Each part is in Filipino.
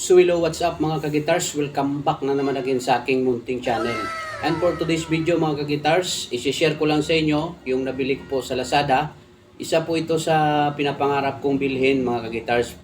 So hello, what's up mga kagitars? Welcome back na naman again sa aking munting channel. And for today's video mga kagitars, isi-share ko lang sa inyo yung nabili ko po sa Lazada. Isa po ito sa pinapangarap kong bilhin mga kagitars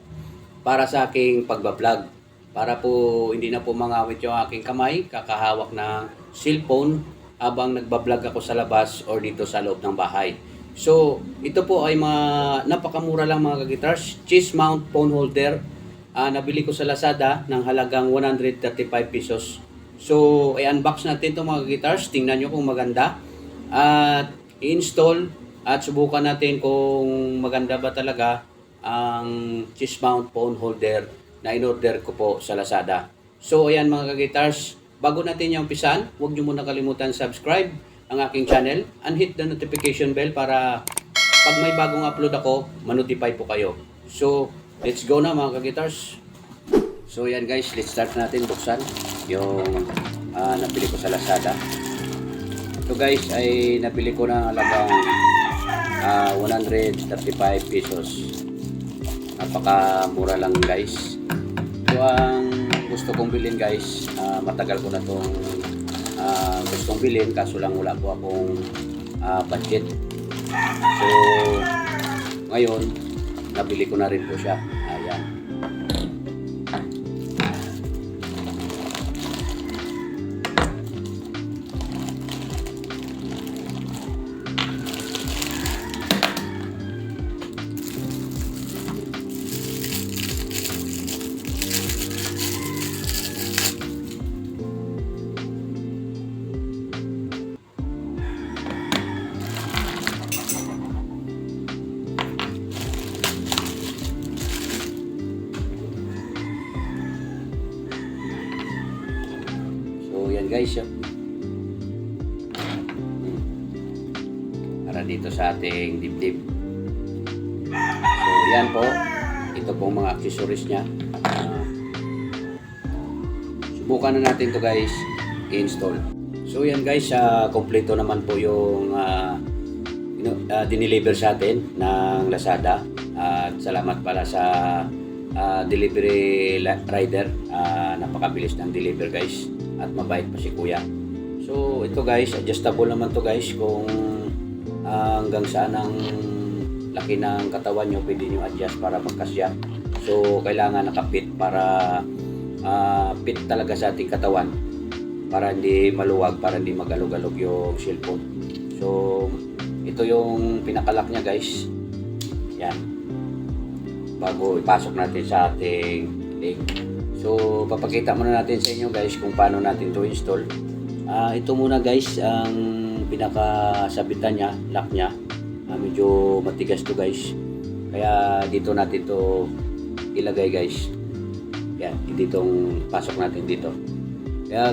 para sa aking pagbablog. Para po hindi na po mangawit yung aking kamay, kakahawak ng cellphone habang nagbablog ako sa labas or dito sa loob ng bahay. So, ito po ay mga napakamura lang mga kagitars. Cheese mount phone holder Ah, nabili ko sa Lazada ng halagang 135 pesos. So, i-unbox natin itong mga guitars. Tingnan nyo kung maganda. At i-install at subukan natin kung maganda ba talaga ang cheese mount phone holder na in-order ko po sa Lazada. So, ayan mga guitars. Bago natin yung umpisan, huwag nyo muna kalimutan subscribe ang aking channel and hit the notification bell para pag may bagong upload ako, manotify po kayo. So, let's go na mga ka-guitars. So, yan guys, let's start natin buksan yung ah, nabili ko sa Lazada. Ito guys ay nabili ko ng halagang ah, 135 pesos. Napaka-mura lang guys. Ito ang gusto kong bilhin guys. Ah, matagal ko na itong ah, gustong bilhin kaso lang wala po akong ah, budget. So, ngayon, nabili ko na rin po siya. Guys. Yun. Para dito sa ating dibdib. So, yan po. Ito pong mga accessories niya. Ah, subukan na natin to guys i-install. So, yan guys. Uh, kompleto naman po yung uh, dineliver sa atin ng Lazada. At salamat pala sa ah, delivery rider. Ah, napakabilis ng deliver guys at mabait pa si kuya. So ito guys, adjustable naman to guys kung ah, hanggang saan ang laki ng katawan nyo, pwede nyo adjust para magkasya. So kailangan nakapit para ah, fit talaga sa ating katawan para hindi maluwag, para hindi magalog-alog yung cellphone. So ito yung pinakalak niya guys. Yan bago ipasok natin sa ating link. So, papakita muna natin sa inyo guys kung paano natin to install. Ah, ito muna guys ang pinakasabitan niya, lock niya. Ah, medyo matigas to guys. Kaya dito natin to ilagay guys. Yan, ditong pasok natin dito. Kaya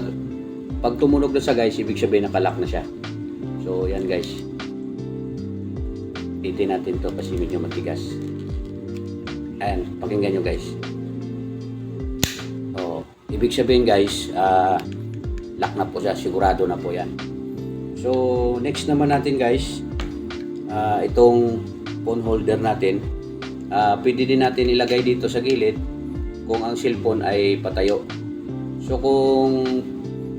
pag tumunog na siya guys, ibig sabihin nakalock na siya. So, yan guys. Pitin natin to kasi medyo matigas. Ayan, pakinggan nyo guys. Ibig sabihin guys, ah lock na po siya, sigurado na po yan. So, next naman natin guys, ah itong phone holder natin, ah pwede din natin ilagay dito sa gilid kung ang cellphone ay patayo. So, kung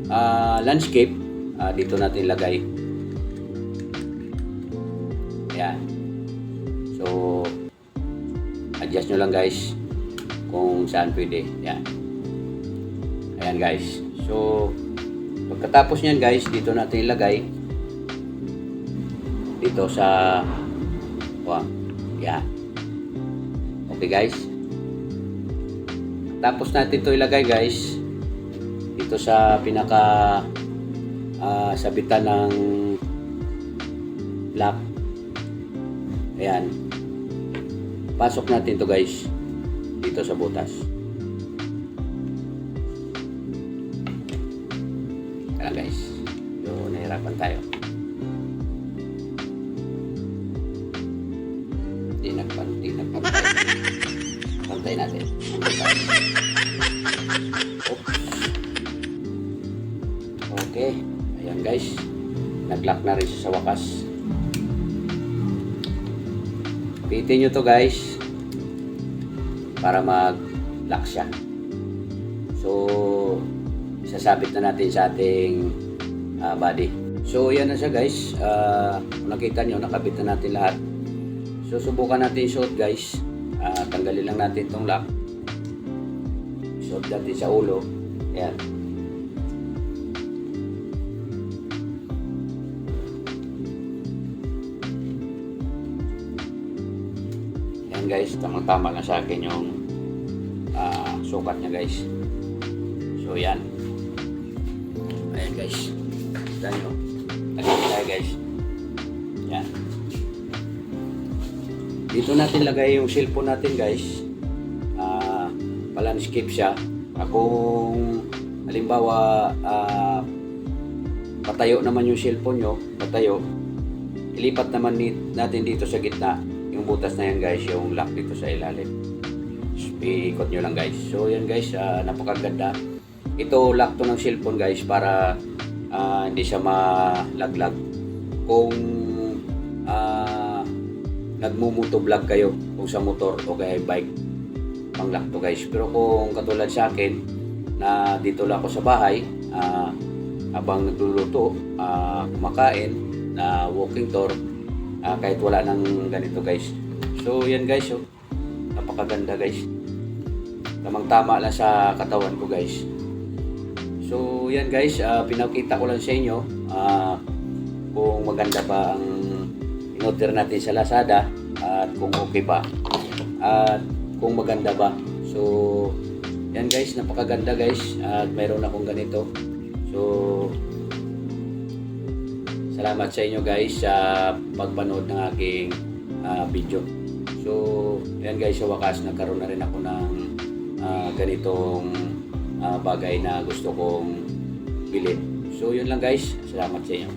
ah landscape, ah dito natin ilagay. Ayan. So, adjust nyo lang guys kung saan pwede yan ayan guys. So pagkatapos nyan guys dito natin ilagay. Dito sa wow, yan. Okay guys. Tapos natin to ilagay guys dito sa pinaka ah, sabitan ng lock. Ayan. Pasok natin to guys dito sa butas so nahirapan tayo di nagpan di nagpantay pantay natin Pantay. Okay ayan guys nag-lock na rin siya sa wakas Pitin nyo to guys para mag-lock siya. So, sasabit na natin sa ating ah, body. So, yan na siya guys. Kung nakita nyo, nakabit na natin lahat. So, subukan natin suot guys. Ah, tanggalin lang natin itong lock. Suot natin sa ulo. Yan. Yan guys, tamang-tama na sa akin yung ah, sukat niya guys. So yan. Ayan guys. Kita nyo. Guys. Yan. Dito natin lagay yung cellphone natin guys. Ah, pa-landscape siya. Ah, Kung halimbawa ah, patayo naman yung cellphone nyo, patayo, ilipat naman natin dito sa gitna yung butas na yan guys, yung lock dito sa ilalim. Iikot nyo lang guys. So yan guys, ah, napakaganda. Ito lock to ng cellphone guys para ah, hindi siya malaglag. Kung ah, nagmumoto vlog kayo kung sa motor o kaya bike, pang lock to guys. Pero kung katulad sa akin, na dito lang ako sa bahay, ah, habang nagluluto, ah, kumakain, na walking tour, ah, kahit wala nang ganito guys. So yan guys, oh. napakaganda guys. Tamang tama lang sa katawan ko guys. So yan guys, ah, pinakita ko lang sa inyo ah, kung maganda ba ang in-order natin sa Lazada at kung okay ba at kung maganda ba. So yan guys, napakaganda guys at mayroon akong ganito. So salamat sa inyo guys sa pagpanood ng aking ah, video. So yan guys, sa wakas nagkaroon na rin ako ng ah, ganitong ah, bagay na gusto kong bilhin. So yun lang guys, salamat sa inyo.